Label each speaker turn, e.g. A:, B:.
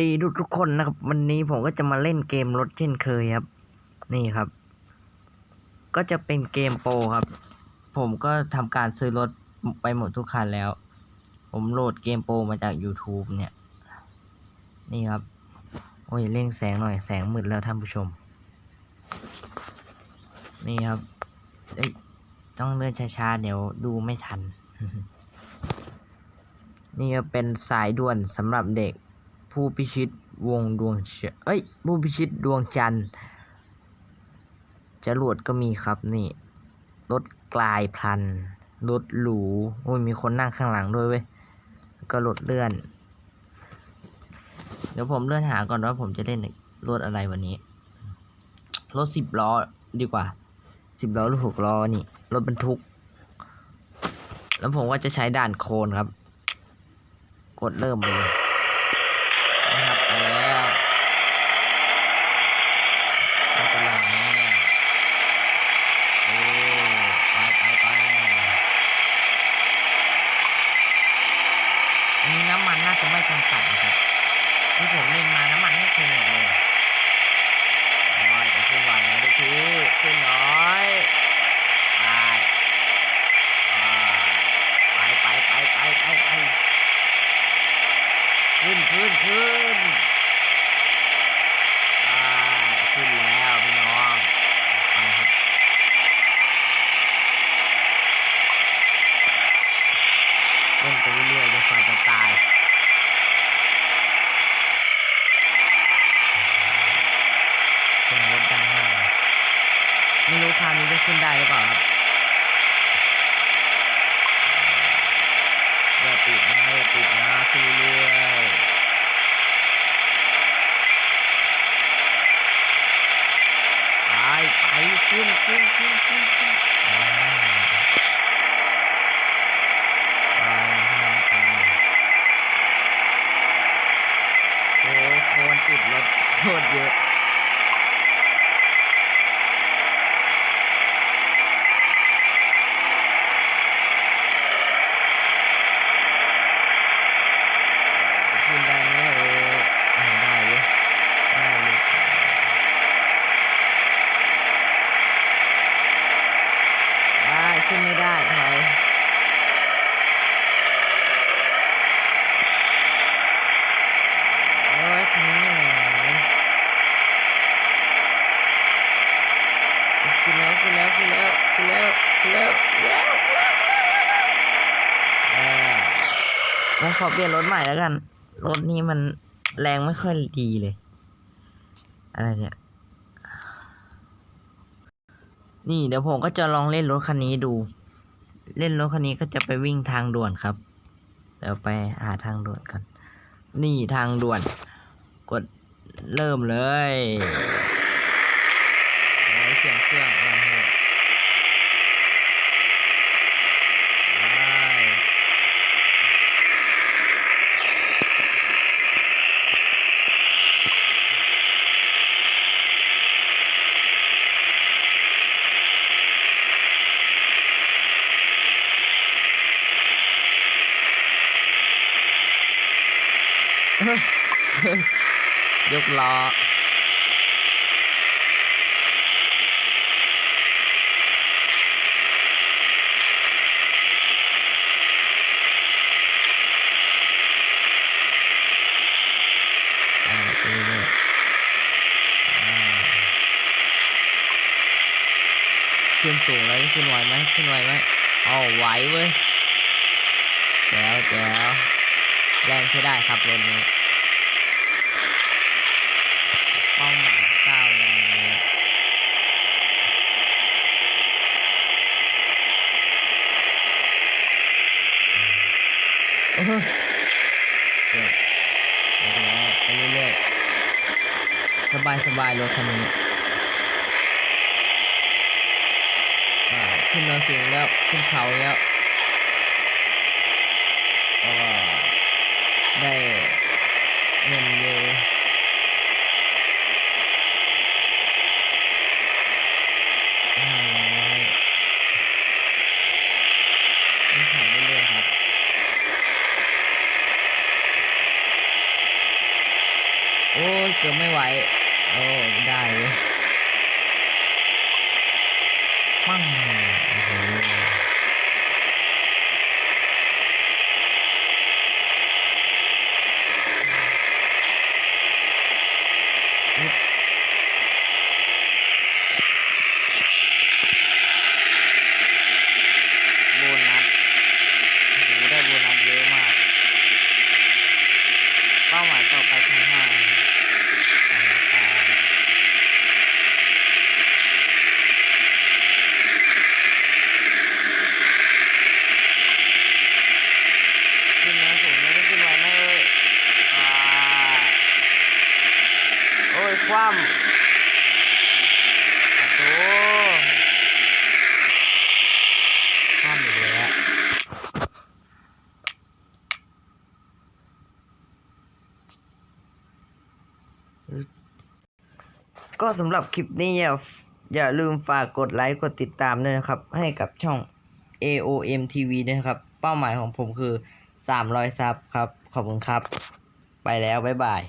A: ดีทุกทุกคนนะครับ วันนี้ผมก็จะมาเล่นเกมรถเช่นเคยครับ นี่ครับ ก็จะเป็นเกมโปรครับ ผมก็ทำการซื้อรถไปหมดทุกคันแล้ว ผมโหลดเกมโปรมาจาก YouTube เนี่ย นี่ครับ โอ้ยเร่งแสงหน่อยแสงมืดแล้วท่านผู้ชม นี่ครับเอ้ยต้องเลื่อนช้าๆ เดี๋ยวดูไม่ทัน นี่ก็เป็นสายด่วนสำหรับเด็ก ผู้พิชิตวงดวงเอ้ย ผู้พิชิตดวงจันทร์จรวดก็มีครับนี่ รถกลายพัน รถหรู โอ้ย มีคนนั่งข้างหลังด้วยเว้ย ก็รถเลื่อน เดี๋ยวผมเลื่อนหาก่อนว่าผมจะเล่นรถอะไรวันนี้ รถสิบล้อดีกว่า สิบล้อหรือหกล้อนี่ รถบรรทุก แล้วผมก็จะใช้ด่านโคนครับ กดเริ่มไปเลย นะครับไปแล้วอันตรายแน่โอ้ไปไปไปอันนี้น้ำมันน่าจะไม่จำกัดนะครับ ที่ผมเล่นมาน้ำมันไม่เคยหมดเลยน้อยแต่ขึ้นไหวนะดูพี่ขึ้นน้อยไปไปไปไปไปไปขึ้นขึ้นขึ้น ไม่รู้คราวนี้จะขึ้นได้หรือเปล่าครับอย่าติดนะอย่าติดนะขึ้นเรื่อยๆไปไปขึ้นขึ้นขึ้นขึ้นขึ้นอ่าไปพี่น้องไปโอ้โคนติดรถโคตรเยอะ ขึ้นได้ไหมเออเอาได้เว้ยได้เลยได้ขึ้นไม่ได้ถอยโอ้ยคันนี้ไม่ไหวขึ้นแล้วขึ้นแล้วขึ้นแล้วขึ้นแล้วขึ้นแล้วขึ้นแล้วขึ้นแล้วอ่า ผมขอเปลี่ยนรถใหม่แล้วกัน รถนี้มันแรงไม่ค่อยดีเลย อะไรเนี่ย นี่เดี๋ยวผมก็จะลองเล่นรถคันนี้ดู เล่นรถคันนี้ก็จะไปวิ่งทางด่วนครับ เดี๋ยวไปหาทางด่วนกัน นี่ทางด่วน กดเริ่มเลยเสียงเครื่องโอ้โหไป ยกล้ออ่าขึ้นสูงแล้วขึ้นไหวไหมขึ้นไหวไหมเอไหวเว้ยแจ๋วแจ๋ว แรงใช้ได้ครับรถนี้เป้าหมายเก้าแล้วโอ้โหเดี๋ยวเดี๋ยวไปเรื่อยๆสบายสบายรถคันนี้ขึ้นเนินสูงแล้ว ขึ้นเขาแล้ว ได้เงินเยอะหาร้อยขึ้นเรื่อยๆครับโอ้ยเกือบไม่ไหว โอ้ ได้เลย ปังโอ้โหอึ๊บโบนัสโอ้โหได้โบนัสเยอะมาก เป้าหมายต่อไปชั้นห้าเอาละครับขึ้นนะผมไม่ได้ขึ้นไวนะเอ้ยอ่ามอ้ย คว่ำอะโถคว่ำอีกแล้ว ก็สำหรับคลิปนี้อย่าอย่าลืมฝากกดไลค์กดติดตามด้วยนะครับ ให้กับช่อง AOM TV นะครับ เป้าหมายของผมคือ 300 ซับครับ ขอบคุณครับ ไปแล้ว บ๊ายบาย